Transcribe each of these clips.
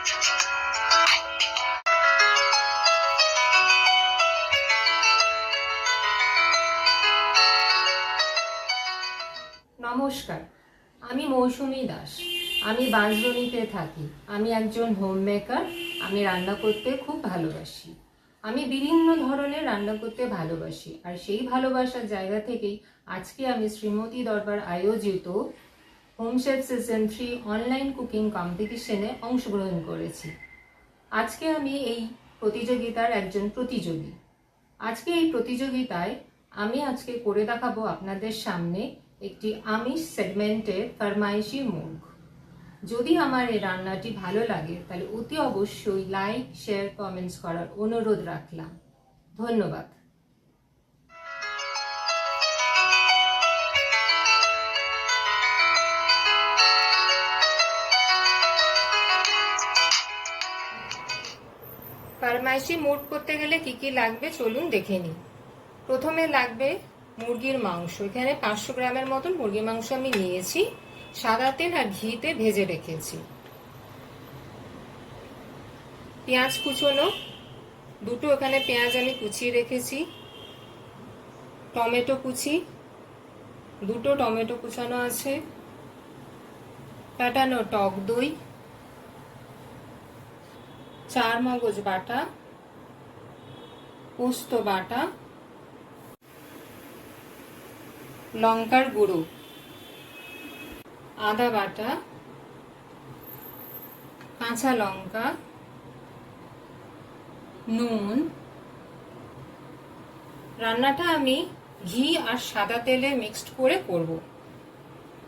নমস্কার, আমি মৌসুমী দাস। আমি বাঁশবনিতে থাকি। আমি একজন হোম মেকার আমি রান্না করতে খুব ভালোবাসি। আমি বিভিন্ন ধরনের রান্না করতে ভালোবাসি। আর সেই ভালোবাসার জায়গা থেকেই আজকে আমি শ্রীমতী দরবার আয়োজিত home chef season three online cooking কম্পিটিশনে অংশগ্রহণ করেছি। আজকে আমি এই প্রতিযোগিতার একজন প্রতিযোগী। আজকে এই প্রতিযোগিতায় আমি আজকে করে দেখাবো আপনাদের সামনে একটি আমিষ সেগমেন্টের ফরমাইশি মুখ। যদি আমার এই রান্নাটি ভালো লাগে, তাহলে অতি অবশ্যই লাইক, শেয়ার, কমেন্টস করার অনুরোধ রাখলাম। ধন্যবাদ। ফরমাইশি মুড করতে গেলে কি কি লাগবে চলুন দেখে নিই। প্রথমে লাগবে মুরগির মাংস। এখানে পাঁচশো গ্রামের মতন মুরগির মাংস আমি নিয়েছি। সাদা তেল আর ঘিতে ভেজে রেখেছি। পেঁয়াজ কুচোনো। দুটো এখানে পেঁয়াজ আমি কুচিয়ে রেখেছি। টমেটো কুচি। দুটো টমেটো কুচানো আছে। কাটানো টক দই। চার মগজ বাটা। পোস্ত বাটা, লঙ্কার গুঁড়ো, আদা বাটা, কাঁচা লঙ্কা, নুন। রান্নাটা আমি ঘি আর সাদা তেলে মিক্সড করে করব।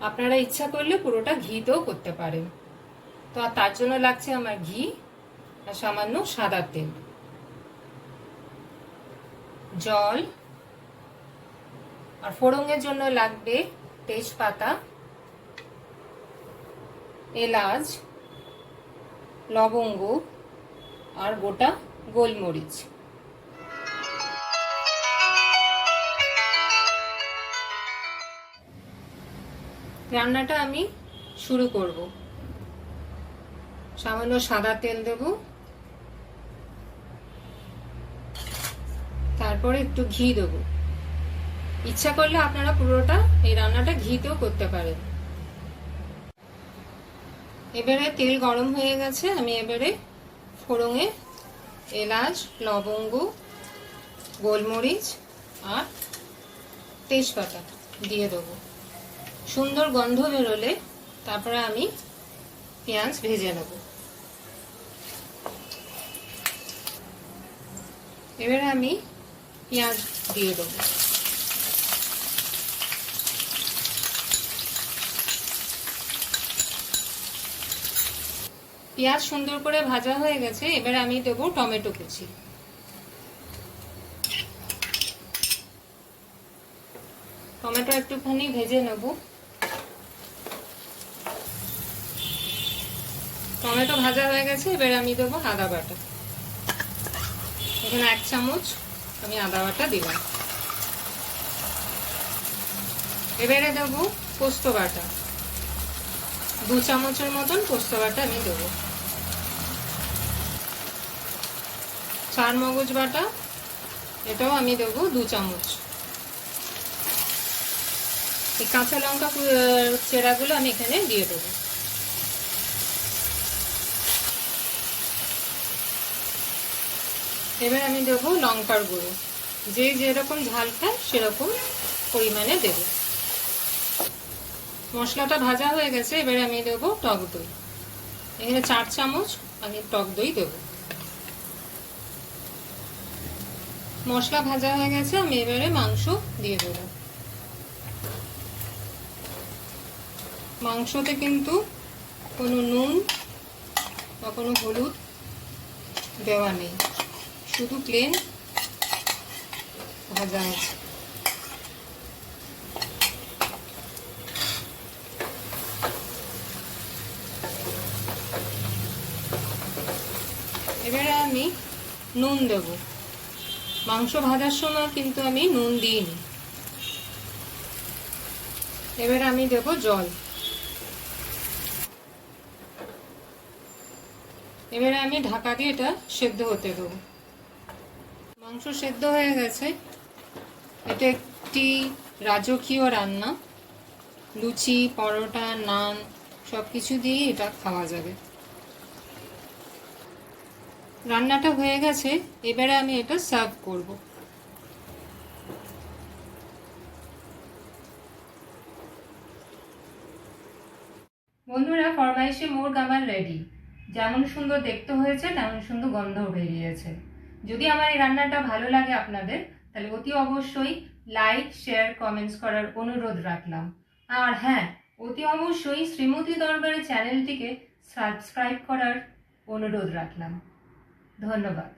আপনারা ইচ্ছা করলে পুরোটা ঘিতেও করতে পারেন। তো তার জন্য লাগছে আমার ঘি আর সামান্য সাদা তেল। জল, আর ফোড়নের জন্য লাগবে তেজপাতা, এলাচ, লবঙ্গ, আর গোটা গোলমরিচ। রান্নাটা আমি শুরু করব। সামান্য সাদা তেল দেব। তারপরে একটু ঘি দেবো। ইচ্ছা করলে আপনারা পুরোটা এই রান্নাটা ঘিতেও করতে পারেন। এবারে তেল গরম হয়ে গেছে, আমি এবারে ফোড়ঙে এলাচ, লবঙ্গ, গোলমরিচ আর তেজপাতা দিয়ে দেবো। সুন্দর গন্ধ বেরোলে তারপরে আমি পেঁয়াজ ভেজে নেব। এবারে আমি পেঁয়াজ দিয়ে দেবো। পেঁয়াজ সুন্দর করে ভাজা হয়ে গেছে, এবার আমি দেবো টমেটো কুচি। টমেটো একটুখানি ভেজে নেব। টমেটো ভাজা হয়ে গেছে, এবার আমি দেবো আদা বাটা। এখানে এক চামচ আমি আদা বাটা দিলাম। এবারে দেবো পোস্ত বাটা। দু চামচের মতন পোস্ত বাটা আমি দেবো। চার মগজ বাটা, এটাও আমি দেবো দু চামচ। এই কাঁচা লঙ্কা চেরাগুলো আমি এখানে দিয়ে দেবো। এবার আমি দেবো লঙ্কার গুঁড়ো। যে যেরকম ঝাল খায়, সেরকম পরিমাণে দেবো। মশলাটা ভাজা হয়ে গেছে, এবারে আমি দেবো টক দই। এখানে চার চামচ আমি টক দই দেবো। মশলা ভাজা হয়ে গেছে, আমি এবারে মাংস দিয়ে দেবো। মাংসতে কিন্তু কোনো নুন বা কোনো হলুদ দেওয়া নেই। শুধু প্লেন ভাজা আছে। এবারে আমি নুন দেব। মাংস ভাজার সময় কিন্তু আমি নুন দিইনি। এবারে আমি দেব জল। এবারে আমি ঢাকা দিয়ে এটা সেদ্ধ হতে দেবো। মাংস সেদ্ধ হয়ে গেছে। এটা একটি রাজকীয় রান্না। লুচি, পরোটা, নান সব কিছু দিয়েই এটা খাওয়া যাবে। রান্নাটা হয়ে গেছে, এবারে আমি এটা সার্ভ করব। বন্ধুরা, ফরমাইশে মোর আমার রেডি। যেমন সুন্দর দেখতে হয়েছে, তেমন সুন্দর গন্ধও বেরিয়েছে। যদি আমার এই রান্নাটা ভালো লাগে আপনাদের, তাহলে অতি অবশ্যই লাইক শেয়ার কমেন্টস করার অনুরোধ রাখলাম। আর হ্যাঁ অতি অবশ্যই শ্রীমতী দরবারের চ্যানেলটিকে সাবস্ক্রাইব করার অনুরোধ রাখলাম। ধন্যবাদ।